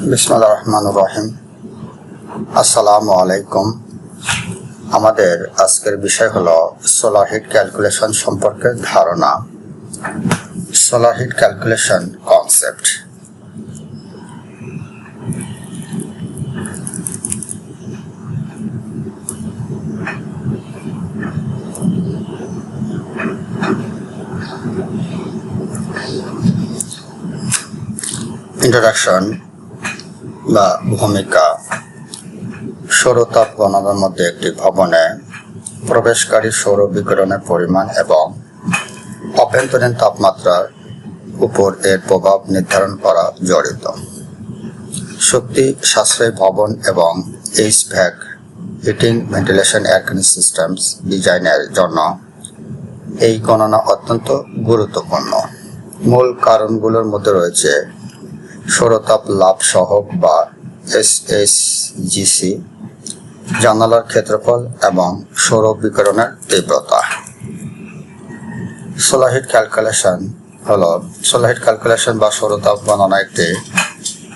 বিসমুল্লাহ রহমান রহিম। আসসালামু আলাইকুম আমাদের আজকের বিষয় হলো সোলার হিট ক্যালকুলেশন সম্পর্কে ধারণা। Solar heat calculation concept introduction বা ভূমিকা সৌরতাপ গণনার মধ্যে একটি ভবনে প্রবেশকারী সৌর বিকিরণের পরিমাণ এবং অভ্যন্তরীণ তাপমাত্রার উপর এর প্রভাব নির্ধারণ করা জড়িত। শক্তি সাশ্রয়ী ভবন এবং H VAC heating ventilation air condition systems ডিজাইনের জন্য এই গণনা অত্যন্ত গুরুত্বপূর্ণ। মূল কারণগুলোর মধ্যে রয়েছে সৌরতাপ লাভ সহক বা এস এস জিসি জানালার ক্ষেত্রফল এবং সৌর বিকিরণের তীব্রতা। সোলাহিট ক্যালকুলেশন হলো, সোলাহিট ক্যালকুলেশন বা সৌরতাপ গণনা একটি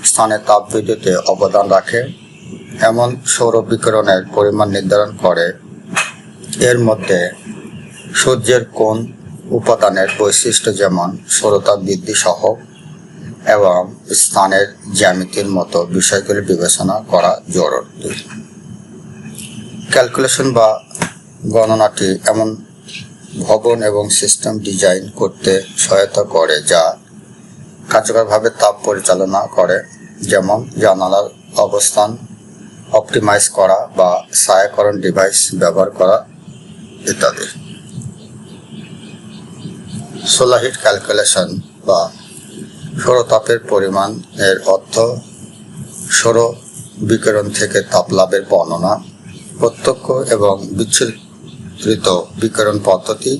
স্থানে তাপ বিদ্যুতে অবদান রাখে, এমন সৌর বিকিরণের পরিমাণ নির্ধারণ করে এর মধ্যে সূর্যের কোন উপাদানের বৈশিষ্ট্য যেমন সৌরতাপ বৃদ্ধি সহ এবং স্থানের জ্যামিতির মতো বিষয়গুলি বিবেচনা করা জরুরি। ক্যালকুলেশন বা গণনাটি এমন ভবন এবং সিস্টেম ডিজাইন করতে সহায়তা করে যা কার্যকরভাবে তাপ পরিচালনা করে, যেমন জানালার অবস্থান, অপটিমাইজ করা বা ছায়াকরণ ডিভাইস ব্যবহার করা ইত্যাদি। সোলার হিট ক্যালকুলেশন বা সৌরতাপের পরিমাণ এর অর্থ সৌর বিকিরণ থেকে তাপ লাভের বর্ণনা। প্রত্যক্ষ এবং বিচ্ছুরিত বিকিরণ পদ্ধতি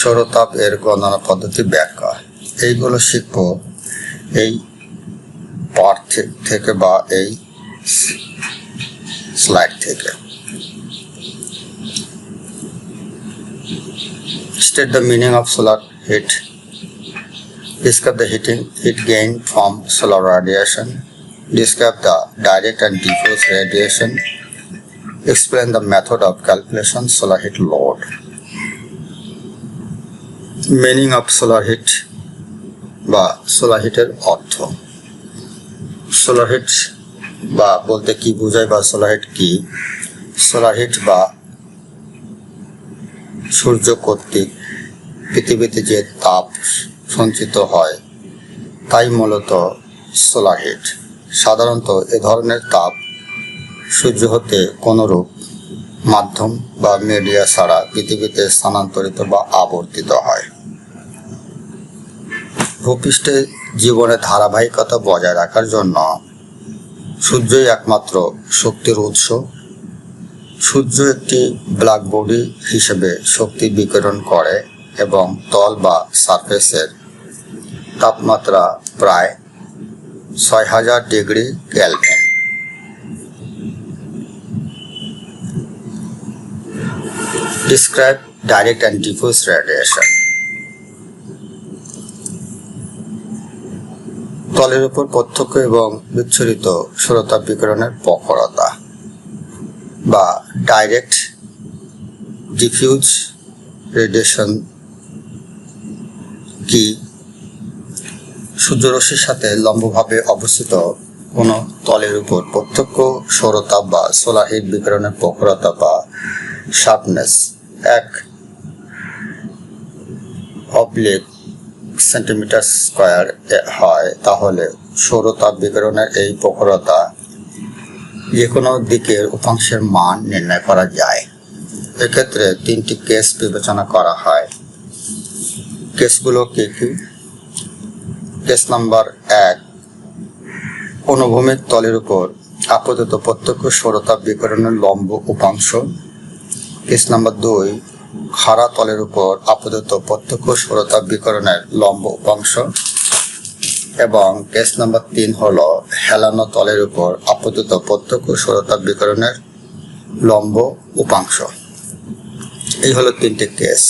সৌরতাপ এর গণনা পদ্ধতি ব্যাখ্যা। এইগুলো শিখব এই পার্ট থেকে বা এই স্লাইড থেকে। state the meaning of solar heat describe the heating heat gain from solar radiation describe the direct and diffuse radiation explain the method of calculation solar heat load meaning of solar heat বা solar হিটের অর্থ solar heat বা বলতে কি বোঝায় বা solar heat কি solar heat বা সূর্য কর্তৃক পৃথিবীতে যে তাপ সঞ্চিত হয়। তাই মূলত সোলার হিট সাধারণত এ ধরনের তাপ সূর্য হতে কোনোরূপ মাধ্যম বা মিডিয়া ছাড়া পৃথিবীতে স্থানান্তরিত বা আবর্তিত হয়। ভূপৃষ্ঠে জীবনের ধারাবাহিকতা বজায় রাখার জন্য সূর্যই একমাত্র শক্তির উৎস। সূর্য একটি ব্ল্যাক বডি হিসেবে শক্তি বিকিরণ করে এবং তল বা সারফেসের তাপমাত্রা প্রায় ছয় হাজার degree kelvin describe direct and diffuse radiation তলের উপর প্রত্যক্ষ এবং বিচ্ছুরিত সৌরতাপ বিকিরণের প্রখরতা বা ডাইরেক্ট ডিফিউজ রেডিয়েশন কি? সূর্যরশ্মির সাথে লম্বভাবে অবস্থিত কোনো তলের উপর প্রত্যক্ষ সৌরতাপ বা সোলার হিট বিকিরণের প্রখরতা বা শার্পনেস এক অবলিক সেন্টিমিটার স্কোয়ার হয়, তাহলে সৌরতাপ বিকিরণের এই প্রখরতা যে কোনো দিকের উপাংশের মান নির্ণয় করা যায়। এক্ষেত্রে তিনটি কেস বিবেচনা করা হয়। কেসগুলো কি কি? নাম্বার এক। অনুভূমিক তলের উপর আপাতত প্রত্যক্ষ সৌরতাপ বিকিরণের লম্ব উপাংশ। কেস নাম্বার দুই, খাড়া তলের উপর আপাতত প্রত্যক্ষ সৌরতাপ বিকিরণের লম্ব উপাংশ। এবং কেস নাম্বার তিন হল হেলানো তলের উপর আপাতত প্রত্যক্ষ সৌরতাপ বিকিরণের লম্ব উপাংশ। এই হলো তিনটি case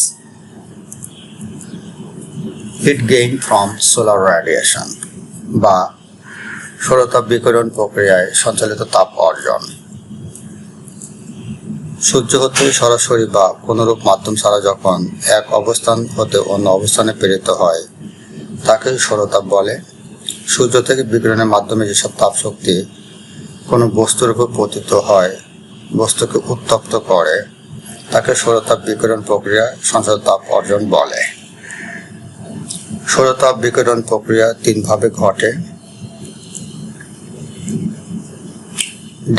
heat gain from solar radiation বা সৌরতাপ বিকিরণ প্রক্রিয়ায় সঞ্চালিত তাপ অর্জন। সূর্য হতে সরাসরি বা কোনোরূপ মাধ্যম ছাড়া যখন এক অবস্থান হতে অন্য অবস্থানে প্রেরিত হয়, তাকে সৌরতাপ বলে। সূর্য থেকে বিকিরণের মাধ্যমে যেসব তাপ শক্তি কোনো বস্তুর উপর পতিত হয়, বস্তুকে উত্তপ্ত করে, তাকে সৌরতাপ বিকিরণ প্রক্রিয়া সঞ্চালিত তাপ অর্জন বলে। সৌরতাপ বিকিরণ প্রক্রিয়া তিনভাবে ঘটে।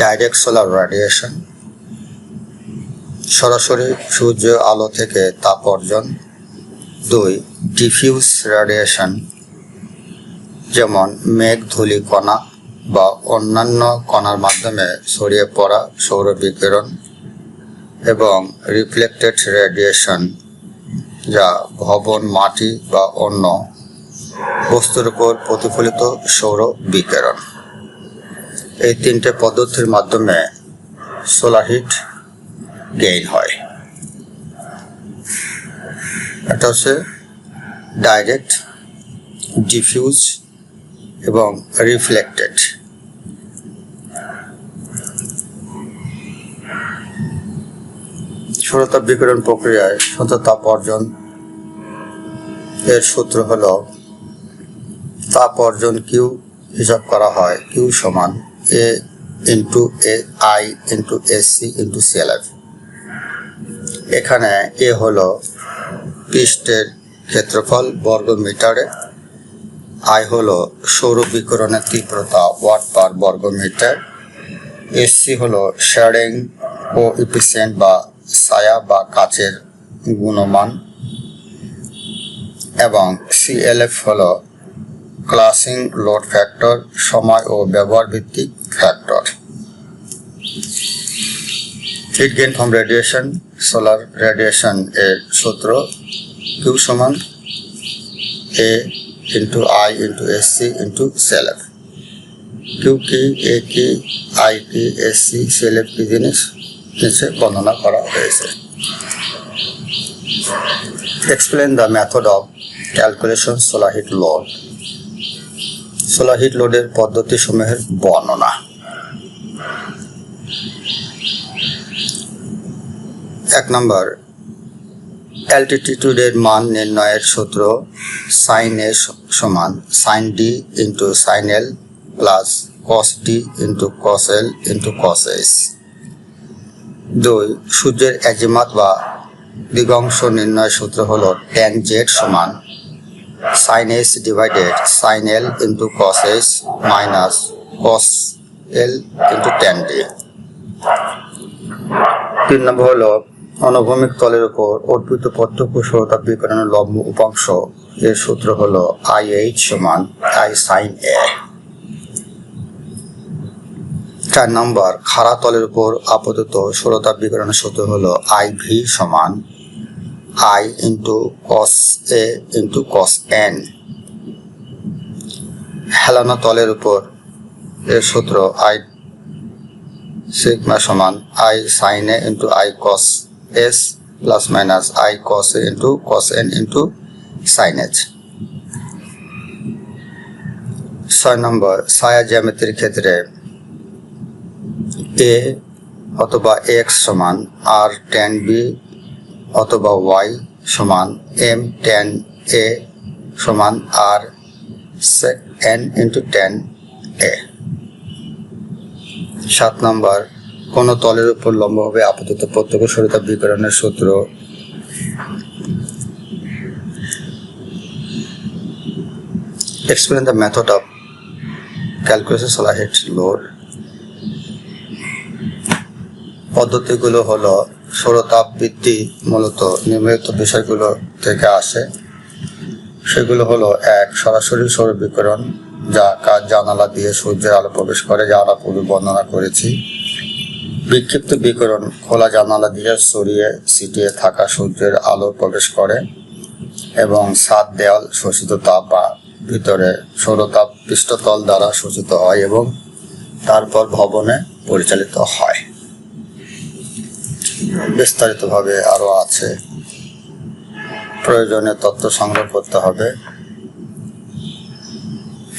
ডাইরেক্ট সোলার রেডিয়েশন সরাসরি সূর্য আলো থেকে তাপ অর্জন। দুই ডিফিউজ রেডিয়েশন যেমন মেঘ ধুলি কণা বা অন্যান্য কণার মাধ্যমে ছড়িয়ে পড়া সৌর বিকিরণ এবং রিফ্লেক্টেড রেডিয়েশন যা ভবন, মাটি বা অন্য বস্তুর উপর প্রতিফলিত সৌর বিকিরণ। এই তিনটে পদ্ধতির মাধ্যমে সোলার হিট গেইন হয়। এটা হচ্ছে ডাইরেক্ট ডিফিউজ এবং রিফ্লেক্টেড সৌরতাপ বিকিরণ প্রক্রিয়ায় তাপ অর্জন এর সূত্র হল, তাপ অর্জন কিউ হিসাব করা হয় কিউ সমান A into A I into S C into CLF এখানে এ হলো পৃষ্ঠের ক্ষেত্রফল বর্গ মিটারে আই হলো সৌর বিকিরণের তীব্রতা ওয়াট পার বর্গ মিটার এসসি হলো শেয়ারিং ও ইপিসেন্ট বা ছায়া বা কাচের গুণমান এবং সিএলএফ হল ক্লাসিং লোড ফ্যাক্টর সময় ও ব্যবহার ভিত্তিক factor heat gain from radiation solar radiation এর সূত্র কিউ সমান A into I into S C into CLF Q কি এ কি আই কি এস সি সেলএফ কি জিনিস? নিচে বর্ণনা করা হয়েছে। Explain the method of calculation solar heat load solar heat লোডের পদ্ধতি সমূহের বর্ণনা। এক নম্বর অ্যালটিটিউডের মান নির্ণয়ের সূত্র সাইন এ সমান sine D into sine L plus cos D into cos L into cos S দুই, সূর্যের অ্যাজিমাত বা দিগংশ নির্ণয় সূত্র হল ট্যান জেড সমান sine S divided sine L into cos S minus cos L into tan D. তিন নম্বর হলো অনুভূমিক তলের উপর অর্পিত সরতা বিকরণের লম্ব উপাংশ। এর সূত্র হলো আই এইচ সমান আই সাইন এ। চার নম্বর, খাড়া তলের উপর আপাতত সরতা বিকরণের সূত্র হলো আই ভি সমান I into cos A into cos N হেলানো তলের উপর এর সূত্র আই সিগমা সমান I sine A into I cos S plus minus I cos A into cos N into sine H ছয় নম্বর, ছায়া জ্যামিতির ক্ষেত্রে এ অথবা এক্স সমান আর টেন বি অথবা ওয়াই সমান এম টেন এ সমান R sec N into tan A সাত নম্বর, কোন তলের উপর লম্বভাবে আপাতত প্রত্যক্ষ সরিতা বিকরণের সূত্র। Explain the method of calculation solar heat load পদ্ধতিগুলো হলো সৌরতাপ বৃদ্ধি মূলত নিম্নলিখিত বিষয়গুলো থেকে আসে। সেগুলো হলো এক, সরাসরি সৌর বিকিরণ যা কাজ জানালা দিয়ে সূর্যের আলো প্রবেশ করে, যা আমরা পূর্বে বর্ণনা করেছি। বিক্ষিপ্ত বিকিরণ খোলা জানালা দিয়ে সরিয়ে ছিটিয়ে থাকা সূর্যের আলো প্রবেশ করে এবং ছাদ দেওয়াল শোষিত তাপ বা ভিতরে সৌরতাপ পৃষ্ঠতল দ্বারা শোষিত হয় এবং তারপর ভবনে পরিচালিত হয়। বিস্তারিতভাবে আরও আছে। প্রয়োজনীয় তথ্য সংগ্রহ করতে হবে।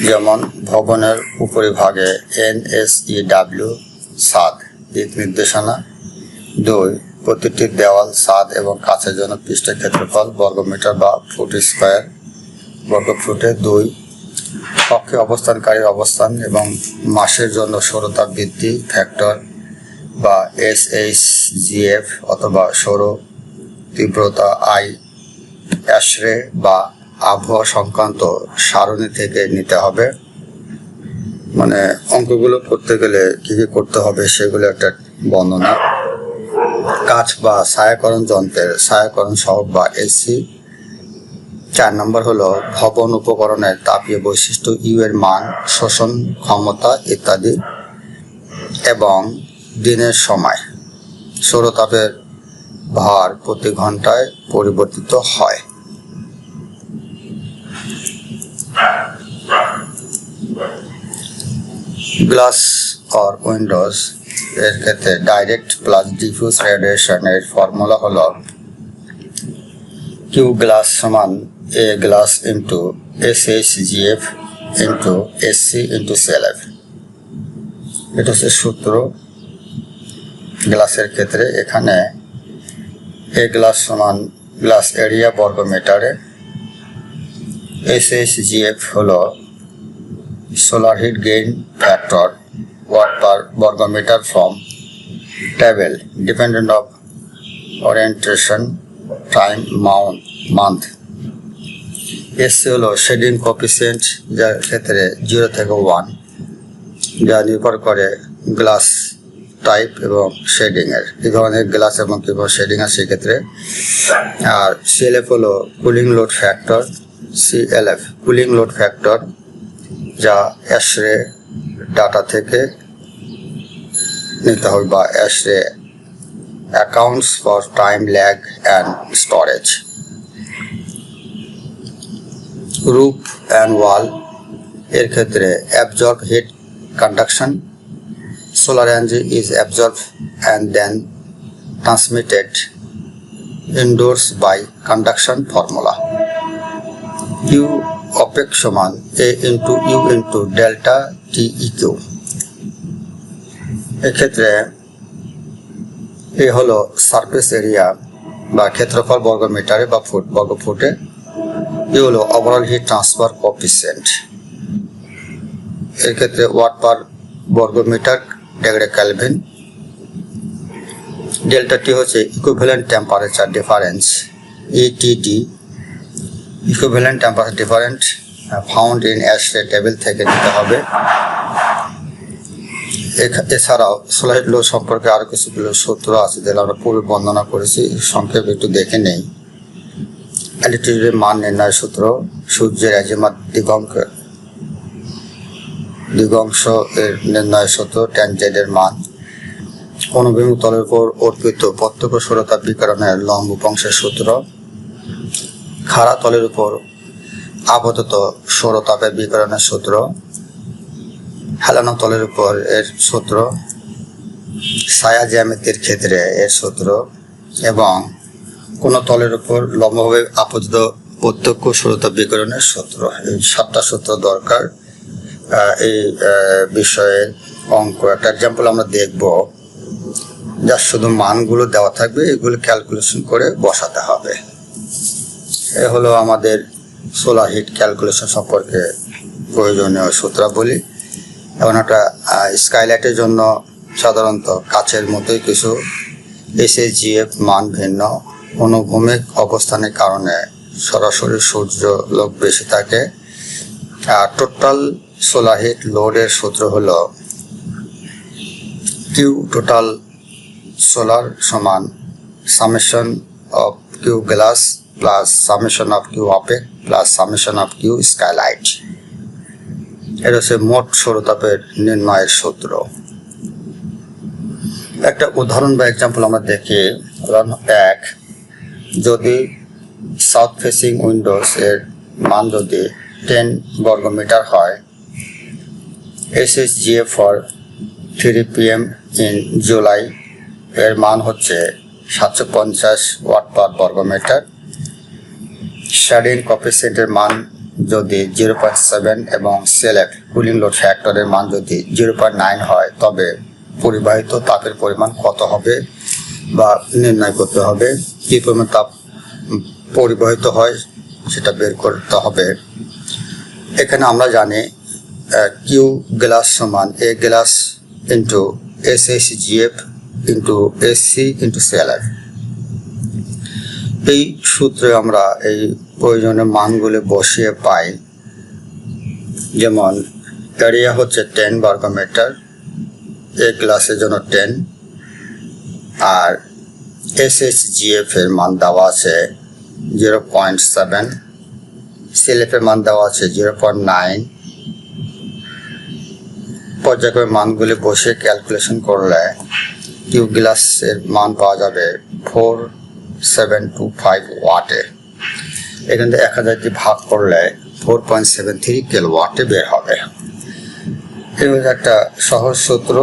যেমন, ভবনের উপরিভাগে এন এস ই ডাব্লিউ সাদ, দিক নির্দেশনা। দুই, প্রতিটি দেওয়াল সাদ এবং কাছের জন্য পৃষ্ঠের ক্ষেত্রফল বর্গমিটার বা ফুট স্কোয়ার বর্গ ফুটে। দুই, কক্ষে অবস্থানকারীর অবস্থান এবং মাসের জন্য সৌরতা বৃদ্ধি, ফ্যাক্টর বা এস এইচ জিএফ অথবা সৌর তীব্রতা আই অ্যাশরে বা আবহাওয়া সংক্রান্ত সারণি থেকে নিতে হবে। মানে অঙ্কগুলো করতে গেলে কি কি করতে হবে সেগুলো একটা বর্ণনা। কাঠ বা ছায়াকরণ যন্ত্রের ছায়াকরণ সহক বা এসি। চার নম্বর হলো ভবন উপকরণের তাপীয় বৈশিষ্ট্য, ইউ এর মান, শোষণ ক্ষমতা ইত্যাদি এবং দিনের সময়। সৌরতাপের ভার প্রতি ঘন্টায় পরিবর্তিত হয়। গ্লাস অর উইন্ডোজ এর ক্ষেত্রে ডাইরেক্ট প্লাস ডিফিউজ রেডিয়েশন এর ফর্মুলা হলো কিউ গ্লাস সমান A glass into S H G F into S C into CLF এটা হচ্ছে সূত্র গ্লাসের ক্ষেত্রে এখানে এ গ্লাস সমান গ্লাস এরিয়া বর্গ মিটারে এস এস জিএফ হল solar heat gain factor watt per বর্গ meter from table dependent of orientation time mount month S C হল শেডিং কপিসেন্ট যার ক্ষেত্রে জিরো থেকে ওয়ান যা নির্ভর করে গ্লাস টাইপ এবং শেডিং এর। কি ধরনের গ্লাস এবং কি শেডিং আছে সেক্ষেত্রে। আর সিএলএফ হলো cooling load factor CLF cooling load factor যা অ্যাশরে ডাটা থেকে নিতে হবে বা ASHRAE accounts for time lag and storage roof and wall এর ক্ষেত্রে absorb heat conduction solar energy is absorb and then transmitted indoors by conduction formula U opaque সমান A into U into delta T EQ এক্ষেত্রে A হলো surface area বা ক্ষেত্রফল বর্গ মিটারে বা ফুট বর্গ ফুটে এ হলো ওভারঅল হিট ট্রান্সফার কোফিসিয়েন্ট এর ক্ষেত্রে ওয়াট পার বর্গ meter degree kelvin delta T হচ্ছে equivalent temperature difference ETD equivalent temperature different found in ASHRAE table থেকে নিতে হবে। এছাড়াও সোলাইট লো সম্পর্কে আরও কিছুগুলো সূত্র আছে যেগুলো আমরা পূর্বে বর্ণনা করেছি সংক্ষেপে একটু দেখে নেই। অ্যালিটিউডের মান নির্ণয় সূত্র, সূর্যের এজিমাত দিগঙ্ক দিগংশ এর নির্ণয় সূত্র ট্যানজেড এর মান। অনুভূমিক তলের উপর অর্পিত প্রত্যক্ষ সৌরতা বিকরণের লম্ব উপাংশের সূত্র। খাড়া তলের উপর আপাতত সৌরতাপের বিকরণের সূত্র। হেলানো তলের উপর এর সূত্র। ছায়া জ্যামিতির ক্ষেত্রে এর সূত্র এবং কোন তলের উপর লম্বভাবে আপতিত প্রত্যক্ষ সৌরতাপ বিকরণের সূত্র। এই সাতটা সূত্র দরকার। এই আহ, বিষয়ে অঙ্ক। একটা এক্সাম্পল আমরা দেখব। যার শুধু মানগুলো দেওয়া থাকবে এগুলো ক্যালকুলেশন করে বসাতে হবে। এ হলো আমাদের সোলার হিট ক্যালকুলেশন সম্পর্কে প্রয়োজনীয় সূত্রাবলী। এবং একটা স্কাইলাইটের জন্য সাধারণত কাছের মতোই কিছু এসএসজিএফ মান ভিন্ন। অনুভূমিক অবস্থানের কারণে সরাসরি সূর্য লোক বেশি থাকে। আর টোটাল সোলার হিট লোডের সূত্র হলো কিউ টোটাল সোলার সমান summation of Q glass plus summation of Q opaque plus summation of Q skylight এটা হচ্ছে মোট সৌরতাপের নির্ণয়ের সূত্র। একটা উদাহরণ বা এক্সাম্পল আমরা দেখি। উদাহরণ এক, যদি সাউথ ফেসিং উইন্ডোজ এর মান যদি টেন বর্গমিটার হয় S S G A for three P M in July এর মান হচ্ছে সাতশো পঞ্চাশ ওয়াট পার বর্গমিটার। শ্যাডিং কপিসেন্টের মান যদি জিরো পয়েন্ট সেভেন এবং সেলেক্ট কুলিং লোড ফ্যাক্টরের মান যদি জিরো পয়েন্ট নাইন হয়, তবে পরিবাহিত তাপের পরিমাণ কত হবে বা নির্ণয় করতে হবে, কী পরিমাণ তাপ পরিবাহিত হয় সেটা বের করতে হবে। এখানে আমরা জানি কিউ গ্লাস সমান A glass into S S GF into S C into CLF এই সূত্রে আমরা এই প্রয়োজনীয় মানগুলো বসিয়ে পাই। যেমন এরিয়া হচ্ছে টেন বর্গমিটার এ গ্লাসের জন্য টেন আর এস এস জিএফ এর মান দেওয়া আছে জিরো পয়েন্ট সেভেন সিএলএফ এর মান দেওয়া আছে জিরো পয়েন্ট নাইন পর্যায়ক্রমে মানগুলি বসে ক্যালকুলেশন করলে কিউ গ্লাসের মান পাওয়া যাবে ফোর সেভেন টু ফাইভ ওয়াটে এখান থেকে এক হাজার দিয়ে ভাগ করলে four point seven three kilo ওয়াটে বের হবে। এবার একটা সহজ সূত্র।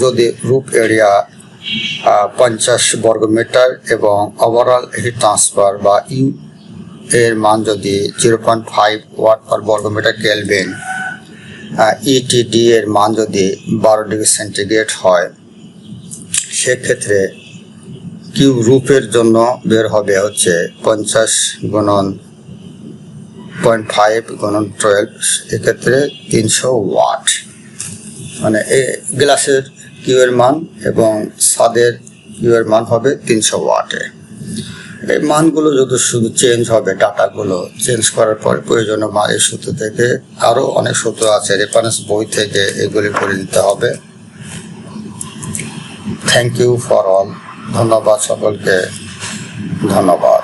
যদি রূপ এরিয়া পঞ্চাশ বর্গমিটার এবং ওভারঅল হিট ট্রান্সফার বা ইউ এর মান যদি zero point five watt per বর্গমিটার কেলভিন ইটিডি এর মান যদি বারো ডিগ্রি সেন্টিগ্রেড হয়, সেক্ষেত্রে কিউ রূপের জন্য বের হবে হচ্ছে পঞ্চাশ গুণন পয়েন্ট ফাইভ গুণন টুয়েলভ, এক্ষেত্রে তিনশো ওয়াট। মানে এ গ্লাসের কিউ এর মান এবং ছাদের কিউ এর মান হবে তিনশো ওয়াটে। এই মানগুলো যদি শুধু চেঞ্জ হবে, ডাটাগুলো চেঞ্জ করার পরে প্রয়োজনীয় মান এই সূত্র থেকে আরও অনেক সূত্র আছে রেফারেন্স বই থেকে এগুলি করে নিতে হবে। থ্যাংক ইউ ফর অল ধন্যবাদ সকলকে। ধন্যবাদ।